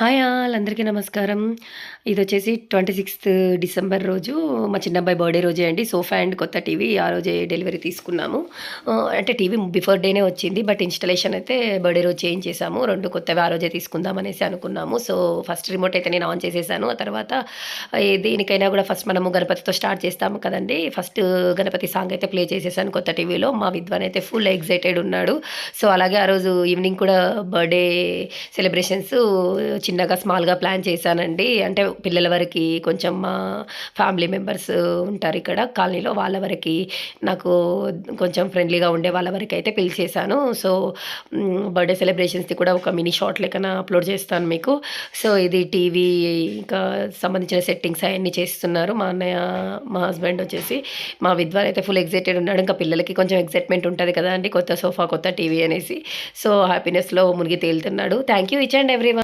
Hi all అందరికీ నమస్కారం. ఇది వచ్చేసి ట్వంటీ సిక్స్త్ డిసెంబర్ రోజు మా చిన్నబ్బాయి బర్త్డే రోజే అండి. సోఫా అండ్ కొత్త టీవీ ఆ రోజే డెలివరీ తీసుకున్నాము. అంటే టీవీ బిఫోర్ డేనే వచ్చింది బట్ ఇన్స్టలేషన్ అయితే బర్త్డే రోజు చేంజ్ చేసాము రెండు కొత్తవి ఆ రోజే తీసుకుందాం అనేసి అనుకున్నాము. సో ఫస్ట్ రిమోట్ అయితే నేను ఆన్ చేసేసాను. ఆ తర్వాత దేనికైనా కూడా ఫస్ట్ మనము గణపతితో స్టార్ట్ చేస్తాము కదండి. ఫస్ట్ గణపతి సాంగ్ అయితే ప్లే చేసేసాను కొత్త టీవీలో. మా విద్వాన్ అయితే ఫుల్ ఎగ్జైటెడ్ ఉన్నాడు. సో అలాగే ఆ రోజు ఈవినింగ్ కూడా బర్త్డే సెలబ్రేషన్స్ చిన్నగా స్మాల్గా ప్లాన్ చేశానండి. అంటే పిల్లల వరకు కొంచెం మా ఫ్యామిలీ మెంబర్స్ ఉంటారు ఇక్కడ కాలనీలో వాళ్ళ వరకు నాకు కొంచెం ఫ్రెండ్లీగా ఉండే వాళ్ళ వరకు అయితే పిలిచేశాను సో బర్త్డే సెలబ్రేషన్స్ది కూడా ఒక మినీ షార్ట్ లెక్కన అప్లోడ్ చేస్తాను మీకు. సో ఇది టీవీ ఇంకా సంబంధించిన సెట్టింగ్స్ అవన్నీ చేస్తున్నారు. మా అన్నయ్య మా హస్బెండ్ వచ్చేసి మా విద్వాన్ అయితే ఫుల్ ఎగ్జైటెడ్ ఉన్నాడు. ఇంకా పిల్లలకి కొంచెం ఎగ్జైట్మెంట్ ఉంటుంది కదా అండి కొత్త సోఫా కొత్త టీవీ అనేసి. సో హ్యాపీనెస్లో మునిగి తేలుతున్నాడు. Thank you each and every